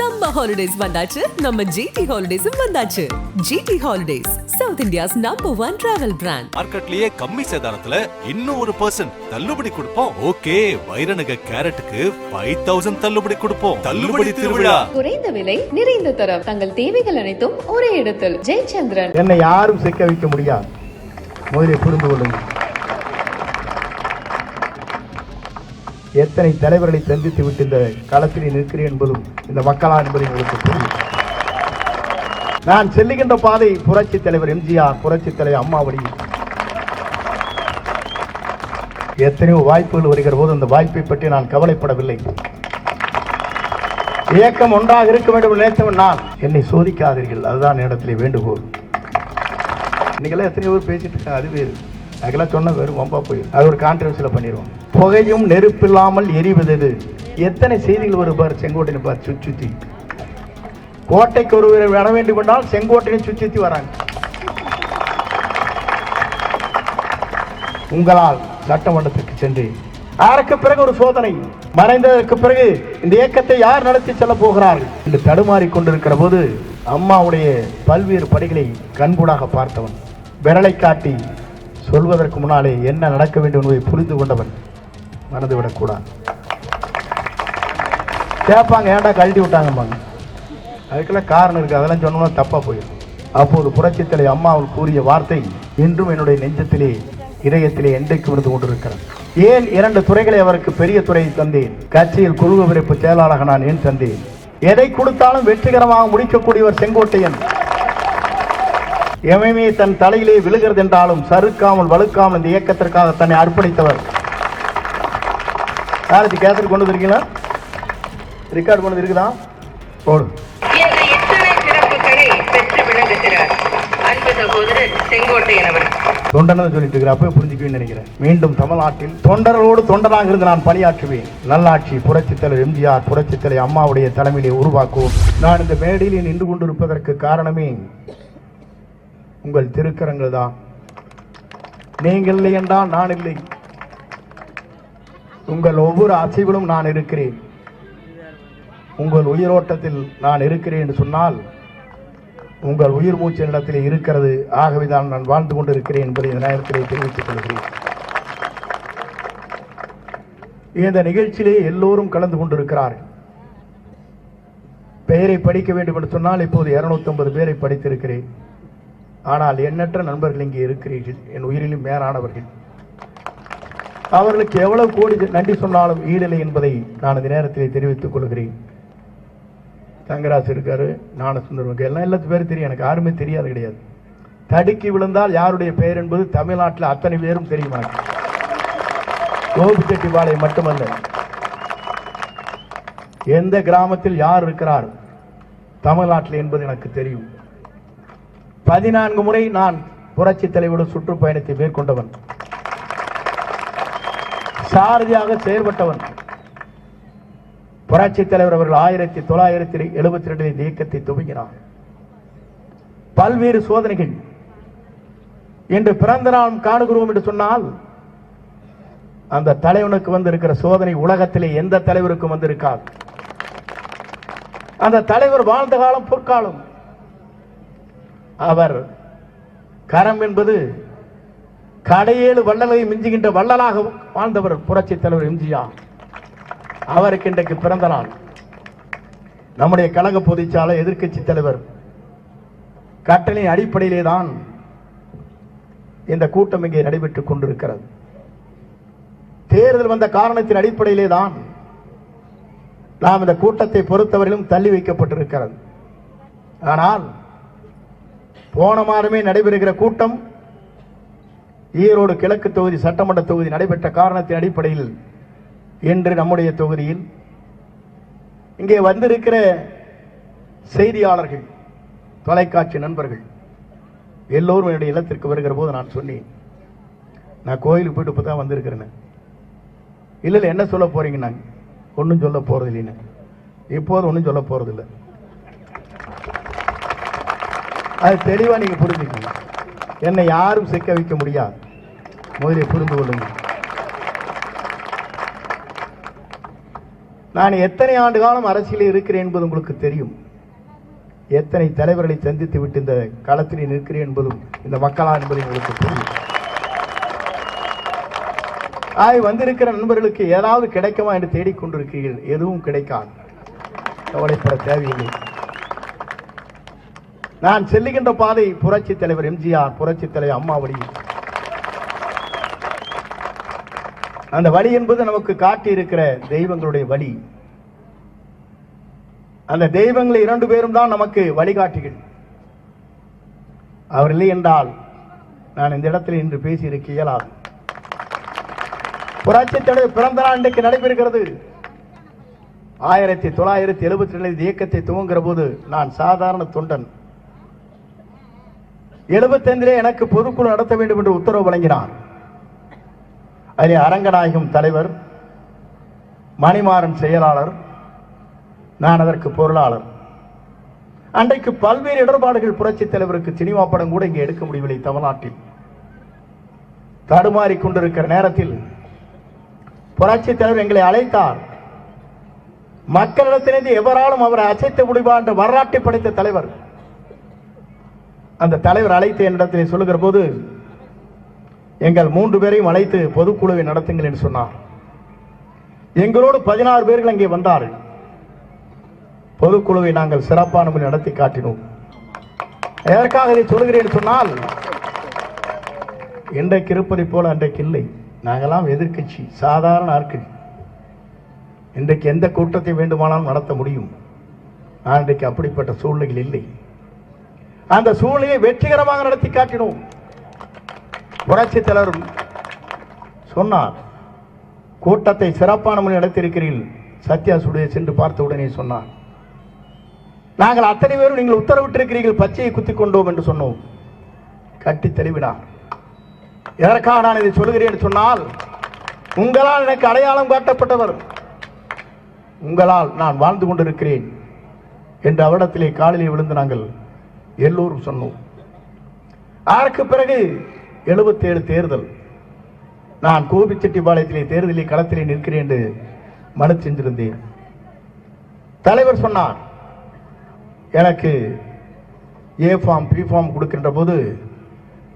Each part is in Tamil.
சம்மர் ஹாலிடேஸ் வந்தாச்சு. நம்ம ஜிடி ஹாலிடேஸும் வந்தாச்சு. GT Holidays South India's number one travel brand மார்க்கெட்லயே கம்மி சேதாரத்துல இன்னும் ஒரு பர்சன்ட் தள்ளுபடி கொடுப்போம். ஓகே வைரநக கேரட்டுக்கு ஃபைவ் தௌசண்ட் தள்ளுபடி கொடுப்போம். தள்ளுபடி திருவிழா. குறைந்த விலை நிறைந்த தரம். தங்கள் தேவைகள் அனைத்தும் ஒரே இடத்தில். ஜெயச்சந்திரன். என்னை யாரும் சிக்க வைக்க முடியாது. முதலில் புரிந்து கொள்ளுங்கள். எத்தனை தலைவர்களை சந்தித்து விட்டு இந்த களத்தில் நிற்கிறேன் என்பதும் இந்த மக்களா என்பதை உங்களுக்கு தெரியும். நான் செல்லுகின்ற பாதை புரட்சி தலைவர் எம்ஜிஆர் புரட்சி தலைவர் அம்மாவடி. எத்தனையோ வாய்ப்புகள் வருகிற போது அந்த வாய்ப்பை பற்றி நான் கவலைப்படவில்லை. இயக்கம் ஒன்றாக இருக்க வேண்டும் நினைத்தவன் நான். என்னை சோதிக்காதீர்கள் அதுதான் இடத்திலே வேண்டுகோள். இன்னைக்கெல்லாம் எத்தனையோ பேர் பேசிட்டு இருக்காங்க அது வேறு. அதுக்கெல்லாம் சொன்ன வெறும் வம்பா போயிடும். அது ஒரு கான்ட்ரவர்சியில் பண்ணிடுவோம் புகையும் நெருப்பில்லாமல் எரிவது எது? எத்தனை செய்திகள் வரும் பார் செங்கோட்டையை பார் சுற்றி சுற்றி கோட்டைக்கு ஒருவரை வர வேண்டும் என்றால் செங்கோட்டையை சுற்றி சுற்றி வராங்க. உங்களால் சட்டமன்றத்திற்கு சென்று அதற்கு பிறகு ஒரு சோதனை மறைந்ததற்கு பிறகு இந்த இயக்கத்தை யார் நடத்தி செல்ல போகிறார்கள் என்று தடுமாறி கொண்டிருக்கிற போது அம்மாவுடைய பல்வேறு படிகளை கண்கூடாக பார்த்தவன். விரலை காட்டி சொல்வதற்கு முன்னாலே என்ன நடக்க வேண்டும் என்பதை புரிந்து கொண்டவன் மறந்துவிடக்கூடாது கேட்பாங்க ஏன்டா கழட்டி விட்டாங்கம்பாங்க. அதுக்கெல்லாம் காரணம் இருக்கு அதெல்லாம் சொன்னோம்னா தப்பா போயிடும். அப்போது புரட்சித்தலை அம்மா அவள் கூறிய வார்த்தை இன்றும் என்னுடைய நெஞ்சத்திலே இதயத்திலே என்றைக்கு விழுந்து கொண்டிருக்கிறது. ஏன் இரண்டு துறைகளை அவருக்கு பெரிய துறையை தந்தேன்? கட்சியில் குழு விரைப்பு செயலாளராக நான் ஏன் தந்தேன்? எதை கொடுத்தாலும் வெற்றிகரமாக முடிக்கக்கூடியவர் செங்கோட்டையன். எமையுமே தன் தலையிலே விழுகிறது என்றாலும் சறுக்காமல் வலுக்காமல் இந்த இயக்கத்திற்காக தன்னை அர்ப்பணித்தவர். நாளைக்கு கேசட் கொண்டு வந்திருக்கீங்களா ரெக்கார்ட் கொண்டு இருக்குதா போடு. தொண்டன்னு சொல்லிட்டு இருக்கிற அப்பவே புரிஞ்சுக்குவேன்னு நினைக்கிறேன். மீண்டும் தமிழ்நாட்டில் தொண்டர்களோடு தொண்டராக இருந்து நான் பணியாற்றுவேன். நல்லாட்சி புரட்சித் தலைவர் எம்ஜிஆர் புரட்சித் தலைவர் அம்மாவுடைய தலைமையிலே உருவாக்குவோம். நான் இந்த மேடையில் நின்று கொண்டிருப்பதற்கு காரணமே உங்கள் திருக்கரங்கள் தான். நீங்கள் இல்லை என்றால் நான் இல்லை. உங்கள் ஒவ்வொரு அசைவிலும் நான் இருக்கிறேன். உங்கள் உயிரோட்டத்தில் நான் இருக்கிறேன் என்று சொன்னால் உங்கள் உயிர் மூச்சு இடத்திலே இருக்கிறது. ஆகவே தான் நான் வாழ்ந்து கொண்டிருக்கிறேன் என்பதை இந்த நேரத்திலே தெரிவித்துக் கொள்கிறேன். இந்த நிகழ்ச்சியிலே எல்லோரும் கலந்து கொண்டிருக்கிறார்கள் பெயரை படிக்க வேண்டும் என்று சொன்னால் இப்போது 250 பேரை படித்திருக்கிறேன். ஆனால் எண்ணற்ற நண்பர்கள் இங்கே இருக்கிறீர்கள். என் உயிரிலும் மேலானவர்கள். அவர்களுக்கு எவ்வளவு கோடி நன்றி சொன்னாலும் ஈடில்லை என்பதை நான் இந்த நேரத்தில் தெரிவித்துக் கொள்கிறேன். தங்கராசு இருக்காரு ஞானசுந்தரம் எல்லாம் எல்லாத்து பேரும் தெரியும். எனக்கு யாருமே தெரியாது கிடையாது. தடுக்கி விழுந்தால் யாருடைய பெயர் என்பது தமிழ்நாட்டில் அத்தனை பேரும் தெரியுமா? கோபிச்செட்டிப்பாளையம் மட்டுமல்ல. எந்த கிராமத்தில் யார் இருக்கிறார்? தமிழ்நாட்டில் என்பது எனக்கு தெரியும். பதினான்கு முறை நான் புரட்சி தலைவரோடு சுற்றுப்பயணத்தை மேற்கொண்டவன். சாரதியாக செயல்பட்டவன் புரட்சி தலைவர் அவர்கள் ஆயிரத்தி தொள்ளாயிரத்தி எழுபத்தி ரெண்டில் இந்த இயக்கத்தை துவங்கினார். பல்வேறு சோதனைகள். இன்று பிறந்த நாள் காணுகிறோம் என்று சொன்னால் அந்த தலைவனுக்கு வந்திருக்கிற சோதனை உலகத்திலே எந்த தலைவருக்கும் வந்திருக்காது. அந்த தலைவர் வாழ்ந்த காலம் பொற்காலம். அவர் கரம் என்பது கடையேழு வள்ளலை மிஞ்சுகின்ற வள்ளலாக வாழ்ந்தவர் புரட்சி தலைவர் எம்ஜிஆர். அவருக்கு இன்றைக்கு பிறந்த நாள். நம்முடைய கழக பொதுச்சாலை எதிர்க்கட்சி தலைவர் கட்டளையின் அடிப்படையிலே தான் இந்த கூட்டம் இங்கே நடைபெற்றுக் கொண்டிருக்கிறது. தேர்தல் வந்த காரணத்தின் அடிப்படையிலே தான் நாம் இந்த கூட்டத்தை பொறுத்தவரையிலும் தள்ளி வைக்கப்பட்டிருக்கிறது. ஆனால் போன மாதமே நடைபெறுகிற கூட்டம் ஈரோடு கிழக்கு தொகுதி சட்டமன்ற தொகுதி நடைபெற்ற காரணத்தின் அடிப்படையில் இன்று நம்முடைய தொகுதியில் இங்கே வந்திருக்கிற செய்தியாளர்கள் தொலைக்காட்சி நண்பர்கள் எல்லோரும் என்னுடைய இல்லத்திற்கு வருகிற போது நான் சொன்னேன். நான் கோயிலுக்கு போயிட்டு இப்போ தான் வந்திருக்கிறேன்னு. இல்லை இல்லை என்ன சொல்ல போறீங்க நாங்கள் ஒன்றும் சொல்ல போறது இல்லைன்னு இப்போது ஒன்றும் சொல்ல போறது அது தெளிவாக நீங்கள் புரிஞ்சுக்கணும். என்னை யாரும் சிக்க வைக்க முடியாது. முதலில் புரிந்து கொள்ளுங்கள். நான் எத்தனை ஆண்டு காலம் அரசியலில் இருக்கிறேன் என்பது உங்களுக்கு தெரியும். எத்தனை தலைவர்களை சந்தித்து விட்டு இந்த களத்தில் நிற்கிறேன் என்பதும் இந்த மக்களா என்பது உங்களுக்கு தெரியும். ஆய் வந்திருக்கிற நண்பர்களுக்கு ஏதாவது கிடைக்குமா என்று தேடிக்கொண்டிருக்கிறீர்கள். எதுவும் கிடைக்காது. கவலைப்பட தேவையில்லை. நான் செல்லுகின்ற பாதை புரட்சி தலைவர் எம்ஜிஆர் புரட்சி தலைவர் அம்மா வழி அந்த வழி என்பது நமக்கு காட்டி இருக்கிற தெய்வங்களுடைய வழி. அந்த தெய்வங்களை இரண்டு பேரும் தான் நமக்கு வழிகாட்டிகள். அவர் இல்லை என்றால் நான் இந்த இடத்தில் இன்று பேசியிருக்க இயலாது புரட்சி தலைவர் பிறந்த நாள் இன்றைக்கு நடைபெறுகிறது. ஆயிரத்தி தொள்ளாயிரத்தி எழுபத்தி ரெண்டு இயக்கத்தை துவங்குகிற போது நான் சாதாரண தொண்டன் எழுபத்தைந்திலே எனக்கு பொதுக்குழு நடத்த வேண்டும் என்று உத்தரவு வழங்கினார். அதில் அரங்கநாயகம் தலைவர் மணிமாறன் செயலாளர் நான் அதற்கு பொருளாளர். அன்றைக்கு பல்வேறு இடர்பாடுகள் புரட்சி தலைவருக்கு சினிமா படம் கூட இங்கே எடுக்க முடியவில்லை தமிழ்நாட்டில். தடுமாறி கொண்டிருக்கிற நேரத்தில் புரட்சி தலைவர் எங்களை அழைத்தார். மக்களிடத்திலிருந்து எவராலும் அவரை அசைத்து முடிவா என்ற வரலாற்றை படைத்த தலைவர் அந்த தலைவர் அழைத்து என்னிடத்தில் சொல்லுகிற போது எங்கள் மூன்று பேரையும் அழைத்து பொதுக்குழுவை நடத்துங்கள் என்று சொன்னார். எங்களோடு பதினாறு பேர்கள் அங்கே வந்தார்கள். பொதுக்குழுவை நாங்கள் சிறப்பான முறையில் நடத்தி காட்டினோம். எதற்காக இதை சொல்கிறேன் சொன்னால் இன்றைக்கு இருப்பதை போல அன்றைக்கு இல்லை. நாங்கெல்லாம் எதிர்க்கட்சி சாதாரண ஆட்கள். இன்றைக்கு எந்த கூட்டத்தை வேண்டுமானாலும் நடத்த முடியும். நான் இன்றைக்கு அப்படிப்பட்ட சூழ்நிலைகள் இல்லை. அந்த சூழ்நிலையை வெற்றிகரமாக நடத்தி காட்டினோம். புரட்சி தலைவர் சொன்னார் கூட்டத்தை சிறப்பான முறையில் நடத்தியிருக்கிறீர்கள். சத்யா சுடைய சென்று பார்த்த உடனே சொன்னார் நாங்கள் அத்தனை பேரும் நீங்கள் உத்தரவிட்டிருக்கிறீர்கள் பச்சையை குத்திக் கொண்டோம் என்று சொன்னோம். கட்டி தெளிவினார் எதற்காக நான் இதை சொல்கிறேன் சொன்னால் உங்களால் எனக்கு அடையாளம் காட்டப்பட்டவர். உங்களால் நான் வாழ்ந்து கொண்டிருக்கிறேன் என்று அவரிடத்திலே காலிலே விழுந்து நாங்கள் எல்லோரும் சொன்னோம். அதற்கு பிறகு எழுபத்தேழு தேர்தல். நான் கோபிச்செட்டிப்பாளையத்திலே தேர்தலில் களத்திலே நிற்கிறேன் என்று மனு செஞ்சிருந்தேன். தலைவர் சொன்னார் எனக்கு ஏ ஃபார்ம் பி ஃபார்ம் கொடுக்கின்ற போது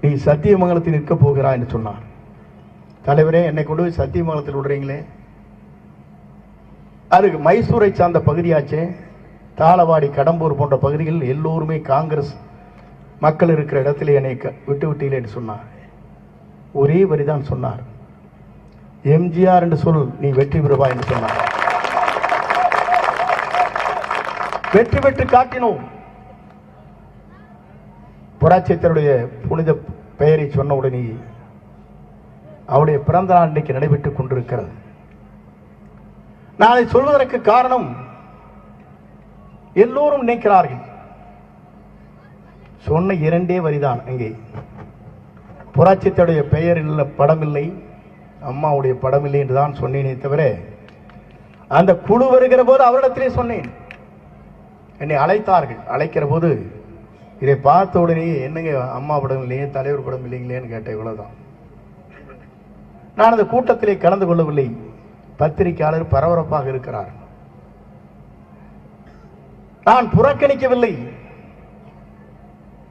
நீ சத்தியமங்கலத்தில் நிற்க போகிறா என்று சொன்னார். தலைவரே என்னை கொண்டு போய் சத்தியமங்கலத்தில் விடுறீங்களே? அதுக்கு மைசூரை சார்ந்த பகுதியாச்சே? தாளவாடி கடம்பூர் போன்ற பகுதிகளில் எல்லோருமே காங்கிரஸ் மக்கள் இருக்கிற இடத்துல என்னை க- விட்டு விட்டீங்களேன்னு சொன்னார். ஒரே வரிதான் சொன்னார். எம்ஜிஆர் என்று சொல் நீ வெற்றி பெறுவா என்று சொன்னார். வெற்றி பெற்று காட்டினோம். புராட்சித்தருடைய புனித பெயரை சொன்ன உடனே அவருடைய பிறந்த நாள் இன்றைக்கு நடைபெற்றுக் கொண்டிருக்கிறது. நான் அதை சொல்வதற்கு காரணம் எல்லோரும் நினைக்கிறார்கள். சொன்ன இரண்டே வரிதான் அங்கே புராட்சியத்துடைய பெயர் இல்லை படம் இல்லை அம்மாவுடைய படம் இல்லை என்று தான் சொன்னேனே தவிர அந்த குழு வருகிற போது அவரிடத்திலே சொன்னேன். என்னை அழைத்தார்கள். அழைக்கிற போது இதை பார்த்த உடனே என்னங்க அம்மா படம் இல்லையே தலைவர் படம் இல்லைங்களேன்னு கேட்டேன் இவ்வளவுதான். நான் அந்த கூட்டத்திலே கலந்து கொள்ளவில்லை. பத்திரிகையாளர் பரபரப்பாக இருக்கிறார். நான் புறக்கணிக்கவில்லை.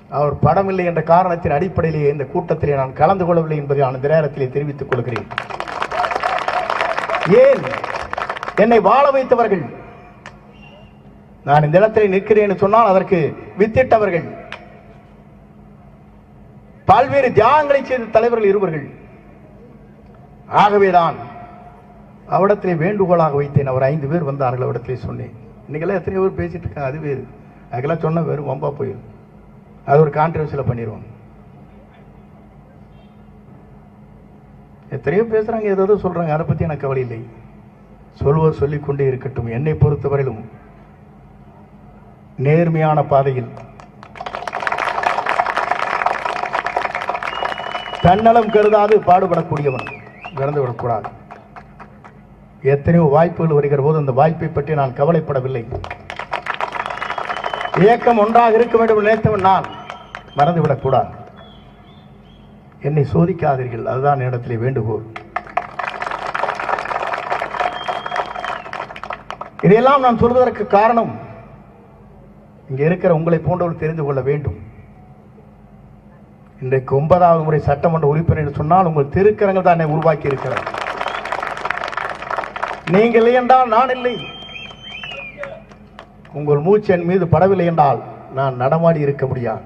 அவர் படம் இல்லை என்ற காரணத்தின் அடிப்படையிலேயே இந்த கூட்டத்திலே நான் கலந்து கொள்ளவில்லை என்பதை நான் இந்த நேரத்திலே தெரிவித்துக் கொள்கிறேன். ஏன் என்னை வாழ வைத்தவர்கள்? நான் இந்த இடத்திலே நிற்கிறேன் சொன்னால் அதற்கு வித்திட்டவர்கள். பல்வேறு தியாகங்களை செய்த தலைவர்கள் இருவர்கள். ஆகவேதான் அவரிடத்திலே வேண்டுகோளாக வைத்தேன். அவர் ஐந்து பேர் வந்தார்கள் அவரிடத்திலே சொன்னேன். இன்றைக்கெல்லாம் எத்தனையோ பேர் பேசிகிட்டு இருக்காங்க அது வேறு. அதுக்கெல்லாம் சொன்ன வெறும் வம்பா போயிடும் அது ஒரு கான்ட்ரவர்சியில் பண்ணிடுவாங்க எத்தனையோ பேசுகிறாங்க ஏதோ சொல்கிறாங்க அதை பற்றி எனக்கு கவலை இல்லை. சொல்வோர் சொல்லிக் கொண்டே இருக்கட்டும் என்னை பொறுத்தவரையிலும் நேர்மையான பாதையில் தன்னலம் கருதாது பாடுபடக்கூடியவன் இறந்து விடக்கூடாது எத்தனையோ வாய்ப்புகள் வருகிற போது அந்த வாய்ப்பை பற்றி நான் கவலைப்படவில்லை. இயக்கம் ஒன்றாக இருக்க வேண்டும் நினைத்தவன் நான் மறந்துவிடக்கூடாது என்னை சோதிக்காதீர்கள் அதுதான் இடத்திலே வேண்டுகோள். இதையெல்லாம் நான் சொல்வதற்கு காரணம் இங்கே இருக்கிற உங்களை போன்றவர்கள் தெரிந்து கொள்ள வேண்டும். இன்றைக்கு ஒன்பதாவது முறை சட்டமன்ற உறுப்பினர் சொன்னால் உங்கள் திருக்கரங்கள் தான் என்னை உருவாக்கி இருக்கிறார் நீங்கள் இல்லை என்றால் நான் இல்லை. உங்கள் மூச்சு என் மீது படவில்லை என்றால் நான் நடமாடி இருக்க முடியாது.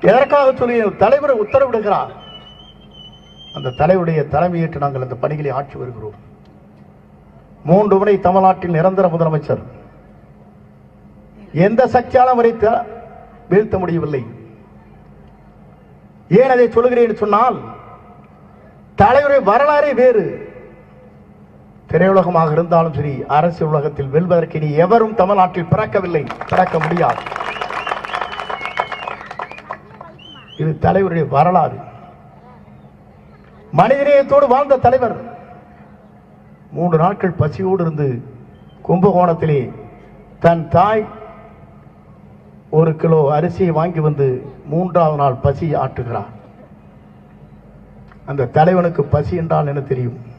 எதற்காக சொல்லி தலைவர் உத்தரவிடுகிறார்? அந்த தலைவருடைய தலைமையேற்று நாங்கள் அந்த பணிகளை ஆட்சி வருகிறோம். மூன்று முறை தமிழ்நாட்டில் நிரந்தர முதலமைச்சர். எந்த சக்தியாலும் வரை த- வீழ்த்த முடியவில்லை. ஏன் அதை சொல்கிறேன் என்று சொன்னால் தலைவருடைய வரலாறே வேறு. திரையுலகமாக இருந்தாலும் சரி அரசியல் உலகத்தில் வெல்வதற்கு இனி எவரும் தமிழ்நாட்டில் பிறக்கவில்லை. பிறக்க முடியாது. இது தலைவருடைய வரலாறு. மனிதநேயத்தோடு வாழ்ந்த தலைவர். மூன்று நாட்கள் பசியோடு இருந்து கும்பகோணத்திலே தன் தாய் ஒரு கிலோ அரிசியை வாங்கி வந்து மூன்றாவது நாள் பசி ஆட்டுகிறார். அந்த தலைவனுக்கு பசி என்றால் என்ன தெரியும்?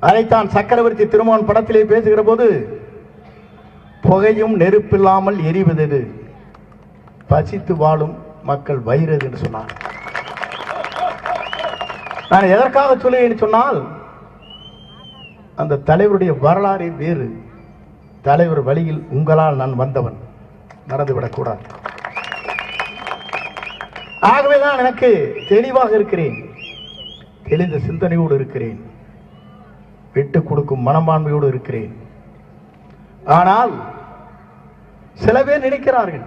அதைத்தான் சக்கரவர்த்தி திருமான் படத்திலே பேசுகிற போது புகையும் நெருப்பில்லாமல் எரிவதது? பசித்து வாழும் மக்கள் வயிறது? என்று சொன்னார் நான் எதற்காக சொல்லுகிறேன் சொன்னால் அந்த தலைவருடைய வரலாறே வேறு. தலைவர் வழியில் உங்களால் நான் வந்தவன். மறந்துவிடக்கூடாது ஆகவேதான் எனக்கு தெளிவாக இருக்கிறேன். தெளிந்த சிந்தனையோடு இருக்கிறேன். விட்டு கொடுக்கும் மனப்பான்மையோடு இருக்கிறேன். ஆனால் சில பேர் நினைக்கிறார்கள்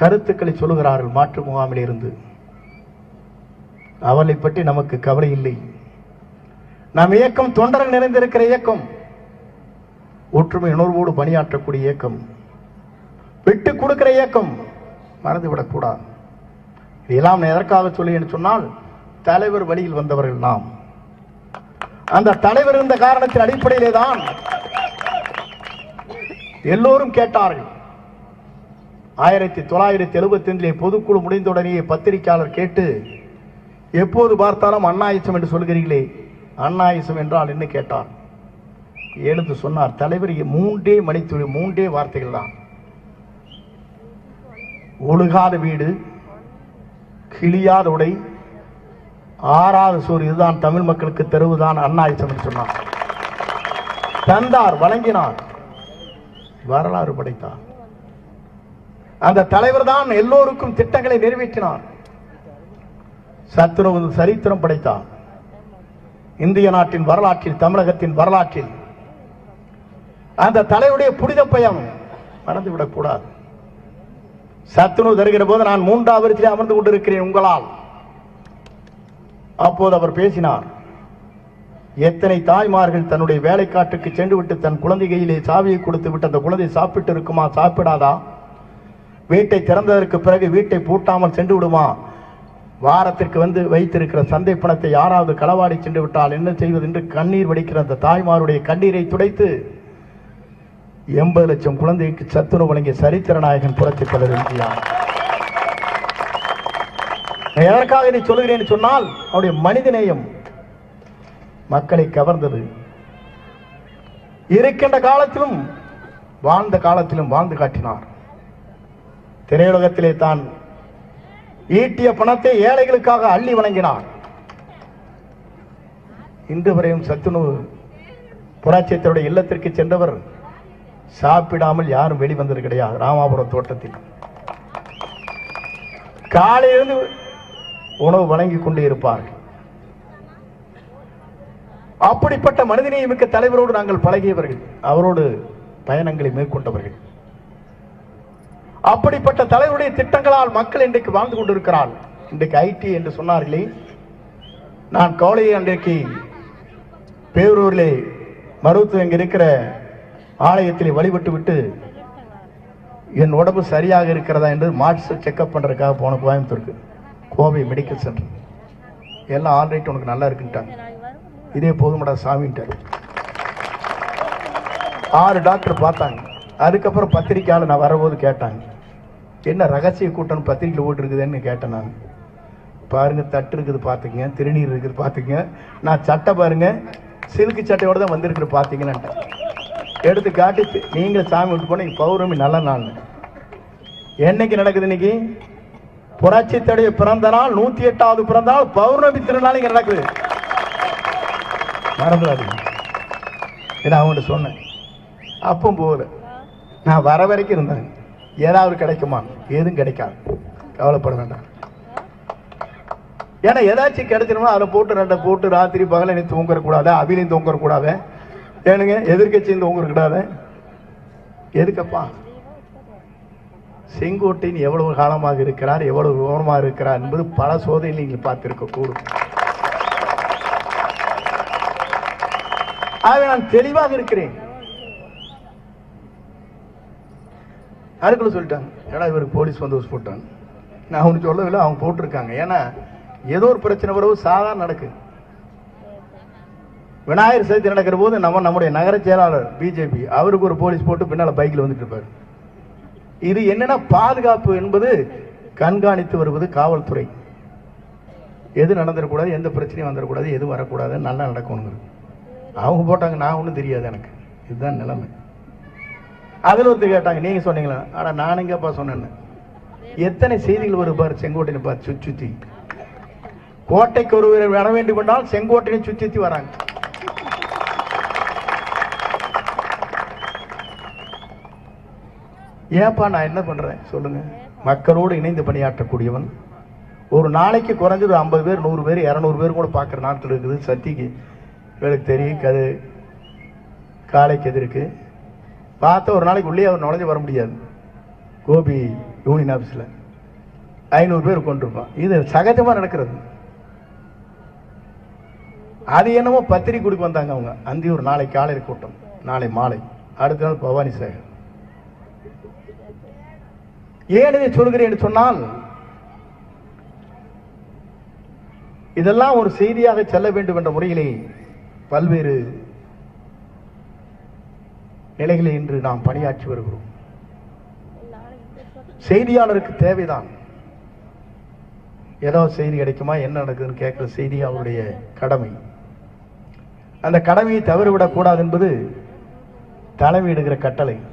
கருத்துக்களை சொல்லுகிறார்கள் மாற்று முகாமில் இருந்து. அவளை பற்றி நமக்கு கவலை இல்லை. நம் இயக்கம் தொண்டர்கள் நிறைந்திருக்கிற இயக்கம் ஒற்றுமை உணர்வோடு பணியாற்றக்கூடிய இயக்கம் விட்டு கொடுக்கிற இயக்கம் மறந்துவிடக்கூடாது. இதெல்லாம் நான் எதற்காக சொல்லி என்று சொன்னால் தலைவர் வழியில் வந்தவர்கள் நாம். அந்த தலைவர் இருந்த காரணத்தின் அடிப்படையிலே தான் எல்லோரும் கேட்டார்கள். ஆயிரத்தி தொள்ளாயிரத்தி எழுபத்தி ஐந்திலே பொதுக்குழு முடிந்தவுடனேயே பத்திரிகையாளர் கேட்டு எப்போது பார்த்தாலும் அண்ணாயிசம் என்று சொல்கிறீர்களே அண்ணாயிசம் என்றால் என்ன? கேட்டார். எழுந்து சொன்னார் தலைவர் மூன்றே மணித்துளி மூன்றே வார்த்தைகள் தான். ஒழுகாத வீடு கிளியாத உடை ஆறாவது சூர் இதுதான் தமிழ் மக்களுக்கு தெருவுதான் அண்ணா என்று சொன்னார். தந்தார் வழங்கினார். வரலாறு படைத்தார். அந்த தலைவர் தான் எல்லோருக்கும் திட்டங்களை நிறைவேற்றினார். சத்துணவு சரித்திரம் படைத்தார். இந்திய நாட்டின் வரலாற்றில் தமிழகத்தின் வரலாற்றில். அந்த தலைவருடைய புனித பயம் மறந்துவிடக் கூடாது சத்துணவு தருகிற போது நான் மூன்றாவது அமர்ந்து கொண்டிருக்கிறேன் உங்களால். அப்போது அவர் பேசினார் எத்தனை தாய்மார்கள் தன்னுடைய வேலைக்காட்டுக்கு சென்று விட்டு தன் குழந்தைகையிலே சாவியை கொடுத்து விட்டு அந்த குழந்தை சாப்பிட்டு இருக்குமா சாப்பிடாதா? வீட்டை திறந்ததற்கு பிறகு வீட்டை பூட்டாமல் சென்று விடுமா வாரத்திற்கு வந்து வைத்திருக்கிற சந்தை பணத்தை யாராவது களவாடி சென்று விட்டால் என்ன செய்வது? என்று கண்ணீர் வடிக்கிற அந்த தாய்மாருடைய கண்ணீரை துடைத்து எண்பது லட்சம் குழந்தைக்கு சத்துணவு வழங்கிய சரித்திர நாயகன் புரட்சி தலைவர் எம்ஜிஆர். எதற்காக இதை சொல்கிறேன் என்று சொன்னால் அவருடைய மனிதநேயம் மக்களை கவர்ந்தது. இருக்கின்ற காலத்திலும் வாழ்ந்த காலத்திலும் வாழ்ந்து காட்டினார். திரையுலகத்திலே தான் ஈட்டிய பணத்தை ஏழைகளுக்காக அள்ளி வணங்கினார். இன்று வரையும் சத்துணவு புராட்சியத்தருடைய இல்லத்திற்கு சென்றவர் சாப்பிடாமல் யாரும் வெளிவந்தது கிடையாது. ராமாபுரம் தோட்டத்தில். காலையிலிருந்து உணவு வழங்கி கொண்டு இருப்பார்கள். அப்படிப்பட்ட மனிதநேயமிக்க தலைவரோடு நாங்கள் பழகியவர்கள். அவரோடு பயணங்களை மேற்கொண்டவர்கள். அப்படிப்பட்ட தலைவருடைய திட்டங்களால் மக்கள் இன்றைக்கு வாழ்ந்து கொண்டிருக்கிறார். இன்றைக்கு ஐடி என்று சொன்னார்களே நான் கவலையை அன்றைக்கு பேரூரிலே மருத்துவ இங்கே இருக்கிற ஆலயத்தில் வழிபட்டு விட்டு என் உடம்பு சரியாக இருக்கிறதா என்று மாட்ஸ் செக்அப் பண்ணுறதுக்காக போன கோயம்புத்தூருக்கு. கோவை மெடிக்கல் சென்டர் எல்லாம் ஆல்ரைட் உனக்கு நல்லா இருக்குன்ட்டாங்க. இதே போதுமடா சாமின்ட்டாரு. ஆறு டாக்டர் பார்த்தாங்க. அதுக்கப்புறம் பத்திரிக்கையாளர் நான் வரும்போது கேட்டாங்க. என்ன ரகசிய கூட்டம் பத்திரிக்கையில் ஓட்டிருக்குதுன்னு கேட்டேன் நான். பாருங்கள் தட்டு இருக்குது பார்த்துக்குங்க திருநீர் இருக்குது பார்த்துக்குங்க நான் சட்டை பாருங்கள் சில்கு சட்டையோடு தான் வந்திருக்குது பார்த்தீங்கன்னு எடுத்து காட்டி நீங்கள் சாமி விட்டு போன பௌர்ணமி நல்ல நாள் என்னைக்கு நடக்குது இன்னைக்கு? புரட்சி தடைய பிறந்த நாள் நூத்தி எட்டாவது பிறந்த நாள் பௌர்ணமி திருநாள் இங்க நடக்குது. மறந்துடாதீங்க. ஏன்னா அவங்கள்ட்ட சொன்னேன். அப்போ போகல. நான் வர வரைக்கும் இருந்தேன். ஏதாவது கிடைக்குமா? எதுவும் கிடைக்காது. கவலைப்பட வேண்டாம். ஏன்னா ஏதாச்சும் கிடைச்சிருமா அதை போட்டு ரெண்டை போட்டு ராத்திரி பகல நீ தூங்கக்கூடாது அபிலையும் தூங்கக்கூடாது. ஏனுங்க எதிர்கட்சியும் தூங்கக்கூடாது. எதுக்கப்பா? செங்கோட்டையின் எவ்வளவு காலமாக இருக்கிறார் எவ்வளவு விவரமாக இருக்கிறார் என்பது பல சோதனையில் நீங்கள் பார்த்திருக்க கூடும். ஆகவே நான் தெளிவாக இருக்கிறேன். அதுக்குள்ள சொல்லிட்டாங்க? ஏன்னா இவருக்கு போலீஸ் வந்து போட்டாங்க? நான் அவனுக்கு சொல்லவில்லை அவங்க போட்டிருக்காங்க. ஏன்னா ஏதோ ஒரு பிரச்சனை வரவு சாதாரண நடக்கு. விநாயகர் சதுர்த்தி நடக்கிற போது நம்ம நம்முடைய நகர செயலாளர் பிஜேபி அவருக்கு ஒரு போலீஸ் போட்டு பின்னால் பைக்கில் வந்துட்டு இருப்பார். இது என்னன்னா பாதுகாப்பு என்பது கண்காணித்து வருவது காவல்துறை. எது நடந்துடக்கூடாது எந்த பிரச்சனையும் வந்துடக்கூடாது எது வரக்கூடாது நல்லா நடக்கணுங்கிறது. அவங்க போட்டாங்க நான் ஒன்றும் தெரியாது எனக்கு. இதுதான் நிலைமை. அதில் ஒருத்தர் கேட்டாங்க நீங்கள் சொன்னீங்களா? ஆனால் நான் எங்கப்பா சொன்னேன்னு. எத்தனை செய்திகள் வரும் பார் செங்கோட்டையை பார்த்து சுற்றி சுற்றி கோட்டைக்கு ஒருவர் வர வேண்டும் என்றால் செங்கோட்டையை சுற்றி சுற்றி வராங்க. ஏன்ப்பா நான் என்ன பண்ணுறேன் சொல்லுங்கள் மக்களோடு இணைந்து பணியாற்றக்கூடியவன். ஒரு நாளைக்கு குறைஞ்சது ஐம்பது பேர் நூறு பேர் இரநூறு பேர் கூட பார்க்குற நாட்கள் இருக்குது. சக்திக்கு எங்களுக்கு தெரியும் கது காலைக்கு எதிர்க்கு பார்த்தா ஒரு நாளைக்கு உள்ளே அவர் நுழைஞ்சு வர முடியாது. கோபி யூனியன் ஆஃபீஸில் ஐநூறு பேர் கொண்டிருப்பான் இது சகஜமாக நடக்கிறது. அது என்னமோ பத்திரிக்கை கொடுக்க வந்தாங்க அவங்க. அந்தியூர் நாளை காலையில் கூட்டம் நாளை மாலை. அடுத்த நாள் பவானி சாகர். ஏன் இதை சொல்கிறேன் என்று சொன்னால் இதெல்லாம் ஒரு செய்தியாக செல்ல வேண்டும் என்ற முறையிலே பல்வேறு நிலைகளை இன்று நாம் பணியாற்றி வருகிறோம். செய்தியாளருக்கு தேவைதான். ஏதோ செய்தி கிடைக்குமா என்ன நடக்குதுன்னு கேட்கிற செய்தி அவருடைய கடமை. அந்த கடமையை தவறிவிடக் கூடாது என்பது எடுக்கிற கட்டளை.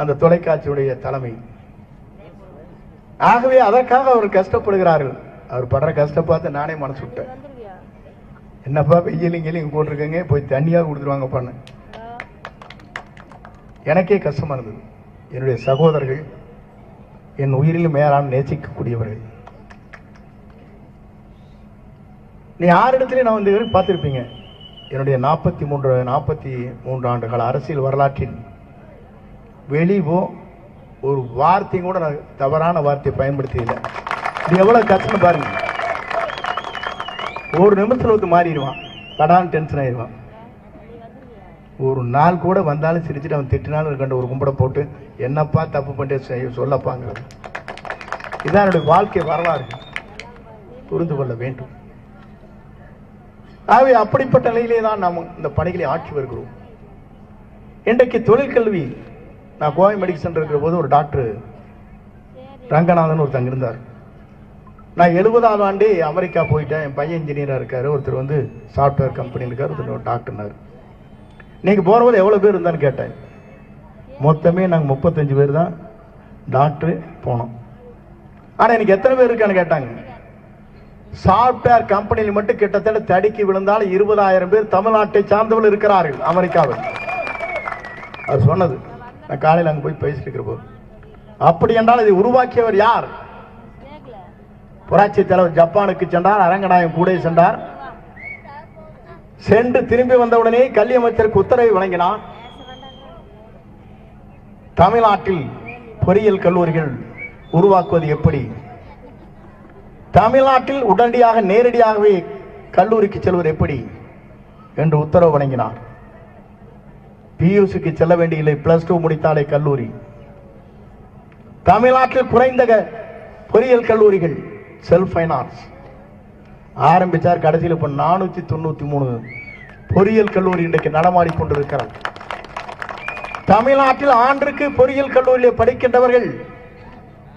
அந்த தொலைக்காட்சியுடைய தலைமை. ஆகவே அதற்காக அவர் கஷ்டப்படுகிறார்கள். அவர் படுற கஷ்டம் பார்த்து நானே மனசு விட்டேன். என்னப்பா வெயிலும் கீழையும் போட்டிருக்கேங்க? போய் தண்ணியாக கொடுத்துருவாங்கப்பான்னு எனக்கே கஷ்டமா இருந்தது. என்னுடைய சகோதரர்கள் என் உயிரிலும் மேலான நேசிக்கக்கூடியவர்கள். நீ ஆறு இடத்துலையும் நான் வந்து பார்த்துருப்பீங்க. என்னுடைய நாற்பத்தி மூன்று நாற்பத்தி மூன்று ஆண்டுகள் அரசியல் வரலாற்றின் வெளிவோ ஒரு வார்த்தையும் கூட நான் தவறான வார்த்தையை பயன்படுத்தியதில்லை. இது எவ்வளோ கஷ்டம் பாருங்க. ஒரு நிமிஷத்தில் வந்து மாறிடுவான். கடான் டென்ஷன் ஆயிடுவான். ஒரு நாள் கூட வந்தாலும் சிரிச்சுட்டு அவன் திட்டினாலும் கண்டு ஒரு கும்பிட போட்டு என்னப்பா தப்பு பண்ணிட்டு செய்ய சொல்லப்பாங்கிறது இதான் என்னுடைய வாழ்க்கை வரலாறு. புரிந்து கொள்ள வேண்டும். ஆகவே அப்படிப்பட்ட நிலையிலே தான் நாம் இந்த பணிகளை ஆற்றி வருகிறோம். இன்றைக்கு தொழிற்கல்வி நான் கோவை மெடிக்கல் சென்டர் இருக்கிற போது ஒரு டாக்டர் ரங்கநாதன் ஒருத்தங்க இருந்தார் நான் எழுபதாம் ஆண்டு அமெரிக்கா போயிட்டேன். என் பையன் இன்ஜினியராக இருக்காரு. ஒருத்தர் வந்து சாஃப்ட்வேர் கம்பெனியில் இருக்கார். ஒருத்தர் டாக்டர்னார் நீங்கள் போகும்போது எவ்வளோ பேர் இருந்தான்னு கேட்டேன். மொத்தமே நாங்கள் முப்பத்தஞ்சு பேர் தான் டாக்டர் போனோம். ஆனால் எனக்கு எத்தனை பேர் இருக்கான்னு கேட்டாங்க. சாஃப்ட்வேர் கம்பெனியில் மட்டும் கிட்டத்தட்ட தடுக்கி விழுந்தால் இருபதாயிரம் பேர் தமிழ்நாட்டை சார்ந்தவர்கள் இருக்கிறார்கள். அமெரிக்காவில். அது சொன்னது. நான் காலையில் அங்கே போய் பேசிட்டு இருக்கிற போது. அப்படி என்றால் இதை உருவாக்கியவர் யார்? புராட்சி தலைவர் ஜப்பானுக்கு சென்றார் அரங்கநாயகம் கூட சென்றார். சென்று திரும்பி வந்தவுடனே கல்வி அமைச்சருக்கு உத்தரவை வழங்கினார். தமிழ்நாட்டில் பொறியியல் கல்லூரிகள் உருவாக்குவது எப்படி? தமிழ்நாட்டில் உடனடியாக நேரடியாகவே கல்லூரிக்கு செல்வது எப்படி? என்று உத்தரவு வழங்கினார். பியூசிக்கு செல்ல வேண்டியில்லை. பிளஸ் டூ முடித்தாலே கல்லூரி. தமிழ்நாட்டில் குறைந்த பொறியியல் கல்லூரிகள் செல்ஃப் ஃபைனான்ஸ் ஆரம்பிச்சார் கடைசியில் இப்போ நானூற்றி தொண்ணூற்றி மூணு பொறியியல் கல்லூரி இன்றைக்கு நடமாடி கொண்டிருக்கிறார் தமிழ்நாட்டில் ஆண்டுக்கு பொறியியல் கல்லூரியில் படிக்கின்றவர்கள்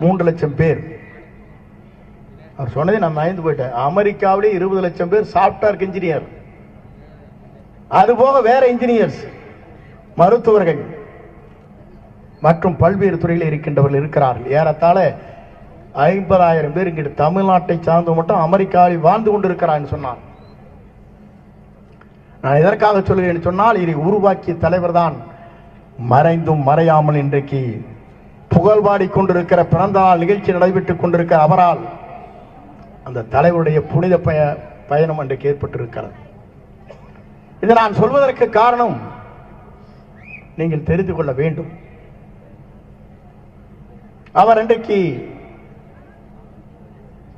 மூன்று லட்சம் பேர். அவர் சொன்னதை நான் பயந்து போயிட்டேன். அமெரிக்காவிலே இருபது லட்சம் பேர் சாஃப்ட்வேர் இன்ஜினியர் அது போக வேற இன்ஜினியர்ஸ் மருத்துவர்கள் மற்றும் பல்வேறு துறையில் இருக்கின்றவர்கள் இருக்கிறார்கள். ஏறத்தாழ ஐம்பதாயிரம் பேர் இங்கிட்டு தமிழ்நாட்டை சார்ந்து மட்டும் அமெரிக்காவில் வாழ்ந்து கொண்டிருக்கிறான்னு சொன்னார். நான் எதற்காக சொல்கிறேன் சொன்னால் இதை உருவாக்கிய தலைவர் தான் மறைந்தும் மறையாமல் இன்றைக்கு புகழ்பாடி கொண்டிருக்கிற பிறந்த நாள் நிகழ்ச்சி நடைபெற்றுக் கொண்டிருக்கிற அவரால் அந்த தலைவருடைய புனித பய பயணம் அன்றைக்கு ஏற்பட்டிருக்கிறது. இதை நான் சொல்வதற்கு காரணம் நீங்கள் தெரிந்து கொள்ள வேண்டும். அவர் அன்றைக்கு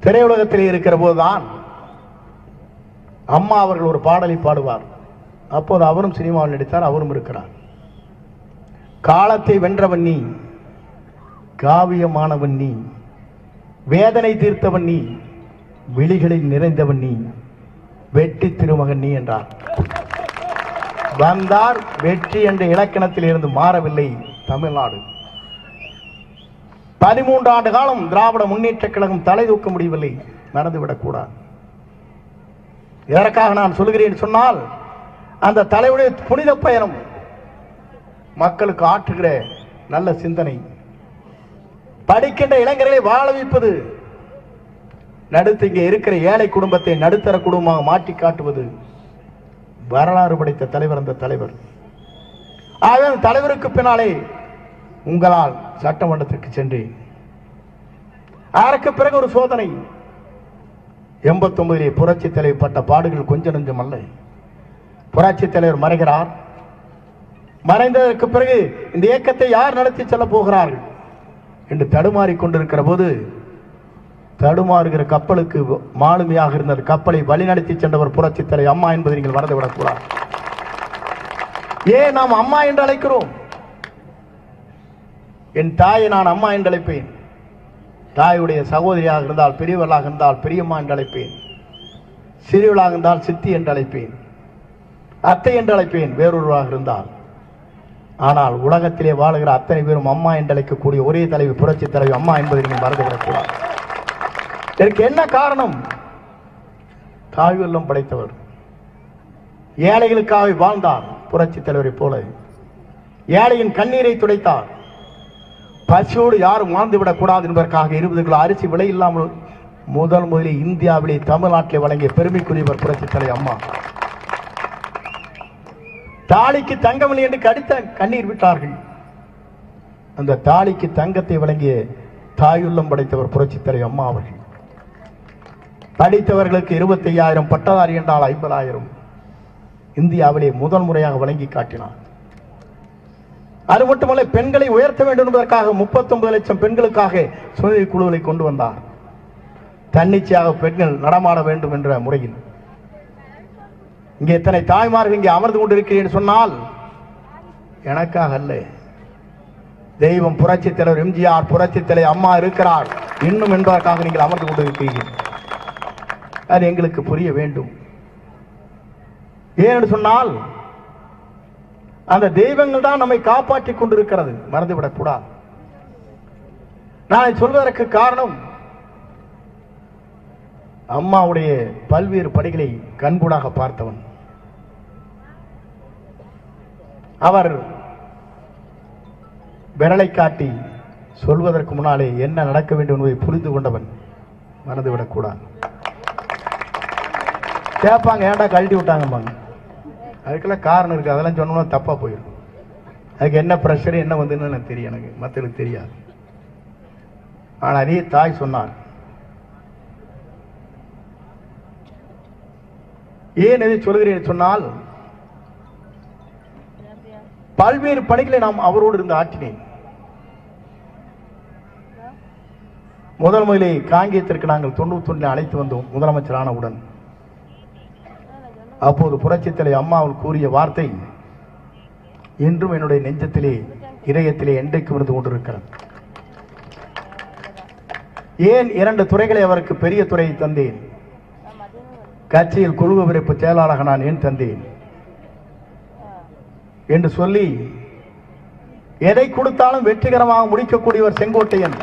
திரையுலகத்தில் இருக்கிற போதுதான் அம்மா அவர்கள் ஒரு பாடலை பாடுவார். அப்போது அவரும் சினிமாவில் நடித்தார் அவரும் இருக்கிறார். காலத்தை வென்றவன் நீ காவியமானவன் நீ வேதனை தீர்த்தவன் நீ விழிகளில் நிறைந்தவன் நீ வெட்டி திருமகன் நீ என்றார். வந்தார் வெற்றி என்ற இலக்கணத்தில் இருந்து மாறவில்லை தமிழ்நாடு. பதிமூன்று ஆண்டு காலம் திராவிட முன்னேற்ற கழகம் தலை தூக்க முடியவில்லை நடந்துவிடக்கூடாது எதற்காக நான் சொல்கிறேன் சொன்னால் அந்த தலைவருடைய புனித பயணம் மக்களுக்கு ஆற்றுகிற நல்ல சிந்தனை. படிக்கின்ற இளைஞர்களை வாழ வைப்பது நடுத்து இங்கே இருக்கிற ஏழை குடும்பத்தை நடுத்தர குடும்பமாக மாற்றி காட்டுவது வரலாறு படைத்த தலைவர் அந்த தலைவர். ஆகவே அந்த தலைவருக்கு பின்னாலே உங்களால் சட்டமன்றத்திற்கு சென்றேன். அதற்கு பிறகு ஒரு சோதனை. எண்பத்தொன்பதிலே புரட்சி தலைவர் பட்ட பாடுகள் கொஞ்சம் நெஞ்சம் அல்ல. புரட்சி தலைவர் மறைகிறார். மறைந்ததற்கு பிறகு இந்த இயக்கத்தை யார் நடத்தி செல்ல போகிறார்கள்? என்று தடுமாறி கொண்டிருக்கிற போது தடுமாறுகிற கப்பலுக்கு மாலுமியாக இருந்த கப்பலை வழிநடத்தி சென்றவர் புரட்சி அம்மா என்பதை நீங்கள் மறந்துவிடக்கூடாது. ஏன் நாம் அம்மா என்று அழைக்கிறோம்? என் தாயை நான் அம்மா என்று அழைப்பேன். தாயுடைய சகோதரியாக இருந்தால் பெரியவர்களாக இருந்தால் பெரியம்மா என்று அழைப்பேன். சிறியவளாக இருந்தால் சித்தி என்று அழைப்பேன். அத்தை என்று அழைப்பேன் வேறொருவராக இருந்தால். ஆனால் உலகத்திலே வாழுகிற அத்தனை பேரும் அம்மா என்று அழைக்கக்கூடிய ஒரே தலைவி புரட்சி தலைவி அம்மா என்பதை நீங்கள் மறந்துவிடக்கூடாது. இதற்கு என்ன காரணம்? தாய் வெள்ளம் படைத்தவர். ஏழைகளுக்காக வாழ்ந்தார் புரட்சி தலைவரைப் போல. ஏழையின் கண்ணீரை துடைத்தார். பசியோடு யாரும் வாழ்ந்து விடக்கூடாது என்பதற்காக இருபது கிலோ அரிசி விலை இல்லாமல் முதல் முதலில் இந்தியாவிலே தமிழ்நாட்டில் வழங்கிய பெருமைக்குரியவர் புரட்சி தலை அம்மா. தாலிக்கு தங்கமில்லை என்று கடித்த கண்ணீர் விட்டார்கள். அந்த தாலிக்கு தங்கத்தை வழங்கிய தாயுள்ளம் படைத்தவர் புரட்சித்தலை அம்மா அவர்கள். படித்தவர்களுக்கு இருபத்தி ஐயாயிரம் பட்டதாரி என்றால் ஐம்பதாயிரம். இந்தியாவிலே முதல் முறையாக வழங்கி காட்டினார். அது மட்டுமல்ல பெண்களை உயர்த்த வேண்டும் என்பதற்காக 39 லட்சம் பெண்களுக்காக சுய குழுவை கொண்டு வந்தார். தன்னிச்சையாக பெண்கள் நடமாட வேண்டும் என்ற முறையில். இங்கே எத்தனை தாய்மார்கள் இங்கே அமர்ந்து கொண்டிருக்கிறேன் சொன்னால் எனக்காக அல்ல. தெய்வம் புரட்சி தலைவர் எம்ஜிஆர் புரட்சி தலைவர் அம்மா இருக்கிறார். இன்னும் என்பதற்காக நீங்கள் அமர்ந்து கொண்டிருக்கிறீர்கள். அது எங்களுக்கு புரிய வேண்டும். ஏன்னு சொன்னால் அந்த தெய்வங்கள் தான் நம்மை காப்பாற்றிக் கொண்டிருக்கிறது. மறந்துவிடக்கூடாது நான் சொல்வதற்கு காரணம் அம்மாவுடைய பல்வேறு படிகளை கண்கூடாக பார்த்தவன். அவர் விரலை காட்டி சொல்வதற்கு முன்னாலே என்ன நடக்க வேண்டும் என்பதை புரிந்து கொண்டவன் மறந்துவிடக்கூடாது கேட்பாங்க ஏன்டா கழட்டி விட்டாங்கம்பாங்க. அதுக்கெல்லாம் காரணம் இருக்குது அதெல்லாம் சொன்னோம்னா தப்பாக போயிடும். அதுக்கு என்ன ப்ரெஷர் என்ன வந்துன்னு எனக்கு தெரியும் எனக்கு. மற்றவங்களுக்கு தெரியாது. ஆனால் அதே தாய் சொன்னார் ஏன் எதை சொல்கிறேன் சொன்னால் பல்வேறு பணிகளை நாம் அவரோடு இருந்து ஆற்றினேன். முதல் முதலே காங்கேயத்திற்கு நாங்கள் தொண்ணூத்தொன்னில் அழைத்து வந்தோம் முதலமைச்சரான உடன் அப்போது புரட்சித்தலை அம்மாவில் கூறிய வார்த்தை இன்றும் என்னுடைய நெஞ்சத்திலே இதயத்திலே என்றைக்கு விழுந்து கொண்டிருக்கிறது. ஏன் இரண்டு துறைகளை அவருக்கு பெரிய துறையை தந்தேன்? கட்சியில் குழு விரைப்பு செயலாளராக நான் ஏன் தந்தேன்? என்று சொல்லி எதை கொடுத்தாலும் வெற்றிகரமாக முடிக்கக்கூடியவர் செங்கோட்டையன்.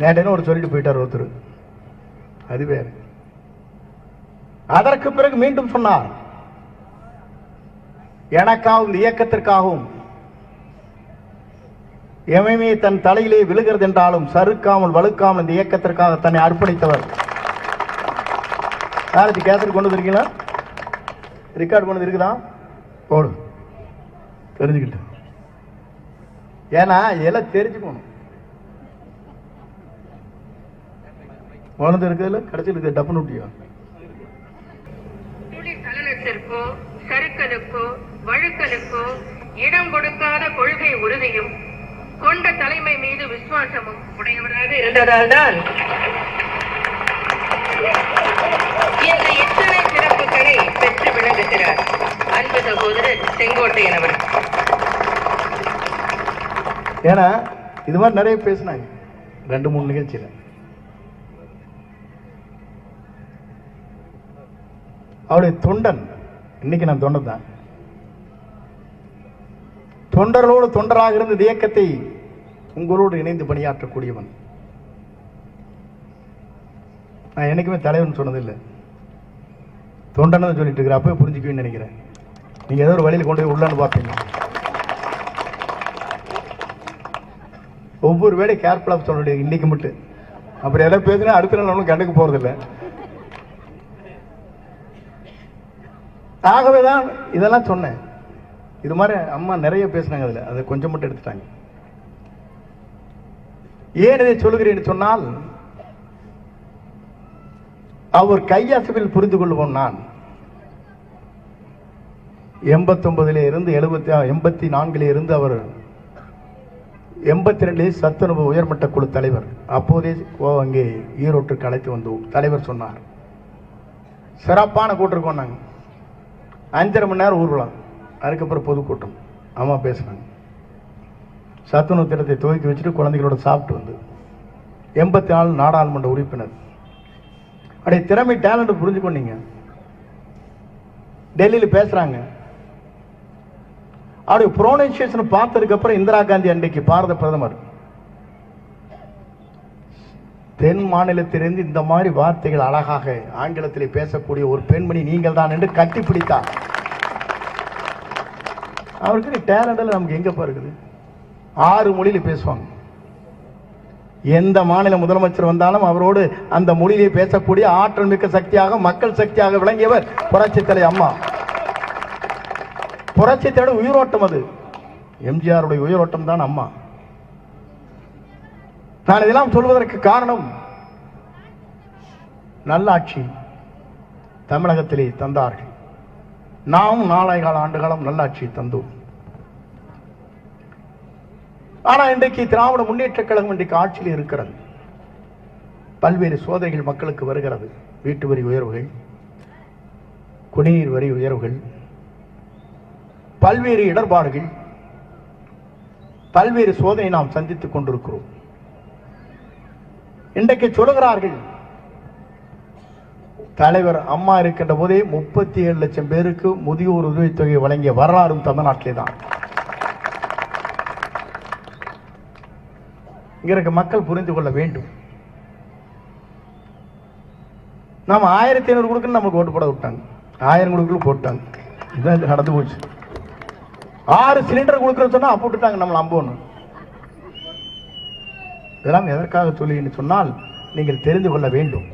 நேட்டேன்னு ஒரு சொல்லிட்டு போயிட்டார் ஒருத்தர். அது வேறு. அதற்கு பிறகு மீண்டும் சொன்னார் எனக்காகவும் இந்த இயக்கத்திற்காகவும் எமையுமே தன் தலையிலே விழுகிறது என்றாலும் சறுக்காமல் வழுக்காமல் இந்த இயக்கத்திற்காக தன்னை அர்ப்பணித்தவர். நாளைக்கு கேசட் கொண்டு வந்திருக்கீங்களா? ரெக்கார்ட் கொண்டு இருக்குதா போடு. தெரிஞ்சுக்கிட்டு. ஏன்னா இதெல்லாம் தெரிஞ்சுக்கணும் உணர்ந்து இருக்குதுல்ல கடைசியில் இருக்குது டப்புன்னு விட்டியோ? துளி சலனத்திற்கோ சறுக்கலுக்கோ வழுக்கலுக்கோ இடம் கொடுக்காத கொள்கை உறுதியும் கொண்ட தலைமை மீது விசுவாசமும் உடையவராக இருந்ததால்தான். இன்று இத்தனை சிறப்புகளை பெற்று விளங்குகிறார்? அன்பு சகோதரர் செங்கோட்டையன் அவர் ஏன்னா இது மாதிரி நிறைய பேசினாங்க. ரெண்டு மூணு நிகழ்ச்சியில். அவருடைய தொண்டன். இன்னைக்கு நான் தொண்டன் தான். தொண்டர்களோடு தொண்டராக இருந்த இயக்கத்தை உங்களோடு இணைந்து பணியாற்றக்கூடியவன். நான் என்றைக்குமே தலைவன் சொன்னதில்லை. தொண்டன்னு சொல்லிட்டு இருக்கிற அப்பவே புரிஞ்சுக்குவேன்னு நினைக்கிறேன். நீங்க ஏதோ ஒரு வழியில் கொண்டு போய் உள்ளன்னு பார்த்தீங்க ஒவ்வொரு வேலையும் கேர்ஃபுல்லாக சொல்ல வேண்டியது இன்னைக்கு மட்டும். அப்புறம் எல்லாம் பேசுனா அடுத்த நாள் ஒன்றும் கண்டுக்கு போறதில்ல. ஆகவே தான் இதெல்லாம் சொன்னேன். இது மாதிரி அம்மா நிறைய பேசுனாங்க அதில். அதை கொஞ்சம் மட்டும் எடுத்துட்டாங்க. ஏன் இதை சொல்லுகிறேன் சொன்னால் அவர் கையசைவில் புரிந்து கொள்வோம் நான். எண்பத்தொன்பதிலே இருந்து எழுபத்தி எண்பத்தி நான்கிலே இருந்து அவர் எண்பத்தி ரெண்டிலே சத்துணவு உயர்மட்ட குழு தலைவர். அப்போதே அங்கே ஈரோட்டுக்கு அழைத்து வந்தோம். தலைவர் சொன்னார். சிறப்பான கூட்டிருக்கோம் நாங்கள் அஞ்சரை மணி நேரம் ஊர்வலம் அதுக்கப்புறம் பொதுக்கூட்டம். அம்மா பேசுனாங்க. சத்துணவு திட்டத்தை துவக்கி வச்சுட்டு குழந்தைகளோட சாப்பிட்டு வந்து. எண்பத்தி நாலு நாடாளுமன்ற உறுப்பினர். அப்படியே திறமை டேலண்ட் புரிஞ்சுக்கொண்டீங்க டெல்லியில் பேசுகிறாங்க அவருடைய ப்ரோனன்சியேஷன் பார்த்ததுக்கப்புறம் இந்திரா காந்தி அன்றைக்கு பாரத பிரதமர். தென் மாநிலத்திலிருந்து இந்த மாதிரி வார்த்தைகள் அழகாக ஆங்கிலத்தில் பேசக்கூடிய ஒரு பெண்மணி நீங்கள் தான் என்று கட்டிப்பிடித்தார். அவருக்கு டேலண்டில் நமக்கு எங்கே இருக்குது? ஆறு மொழியில் பேசுவாங்க. எந்த மாநில முதலமைச்சர் வந்தாலும் அவரோடு அந்த மொழியிலே பேசக்கூடிய ஆற்றல் மிக்க சக்தியாக மக்கள் சக்தியாக விளங்கியவர் புரட்சித்தலை அம்மா. புரட்சித்தோட உயிரோட்டம் அது. எம்ஜிஆருடைய உயிரோட்டம் தான் அம்மா. நான் இதெல்லாம் சொல்வதற்கு காரணம் நல்லாட்சி தமிழகத்திலே தந்தார்கள். நாம் நாளை ஆண்டு காலம் நல்லாட்சி தந்தோம். ஆனால் இன்றைக்கு திராவிட முன்னேற்ற கழகம் இன்றைக்கு ஆட்சியில் இருக்கிறது. பல்வேறு சோதனைகள் மக்களுக்கு வருகிறது. வீட்டு வரி உயர்வுகள் குடிநீர் வரி உயர்வுகள் பல்வேறு இடர்பாடுகள் பல்வேறு சோதனை நாம் சந்தித்துக் கொண்டிருக்கிறோம். இன்றைக்கு சொல்லுகிறார்கள். தலைவர் அம்மா இருக்கின்ற போதே முப்பத்தி ஏழு லட்சம் பேருக்கு முதியோர் உதவித்தொகை வழங்கிய வரலாறும் தமிழ்நாட்டிலே தான் இங்க இருக்க மக்கள் புரிந்து கொள்ள வேண்டும். நாம் ஆயிரத்தி ஐநூறு கொடுக்கணும் நமக்கு ஓட்டு போட விட்டாங்க. ஆயிரம் கொடுக்கணும் போட்டாங்க. இதுதான் நடந்து போச்சு. ஆறு சிலிண்டர் கொடுக்குறோம் சொன்னா அப்போ விட்டுட்டாங்க நம்மள அம்போன்னு இதெல்லாம் எதற்காக சொல்லி என்று சொன்னால் நீங்கள் தெரிந்து கொள்ள வேண்டும்.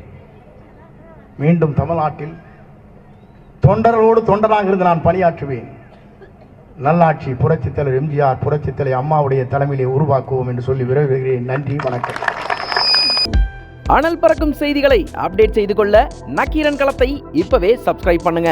மீண்டும் தமிழ்நாட்டில் தொண்டர்களோடு தொண்டராக இருந்து நான் பணியாற்றுவேன். நல்லாட்சி புரட்சித் தலைவர் எம்ஜிஆர் புரட்சித் தலைவர் அம்மாவுடைய தலைமையிலே உருவாக்குவோம் என்று சொல்லி விரைவுகிறேன் நன்றி வணக்கம். அனல் பறக்கும் செய்திகளை அப்டேட் செய்து கொள்ள நக்கீரன் களத்தை இப்பவே சப்ஸ்கிரைப் பண்ணுங்க.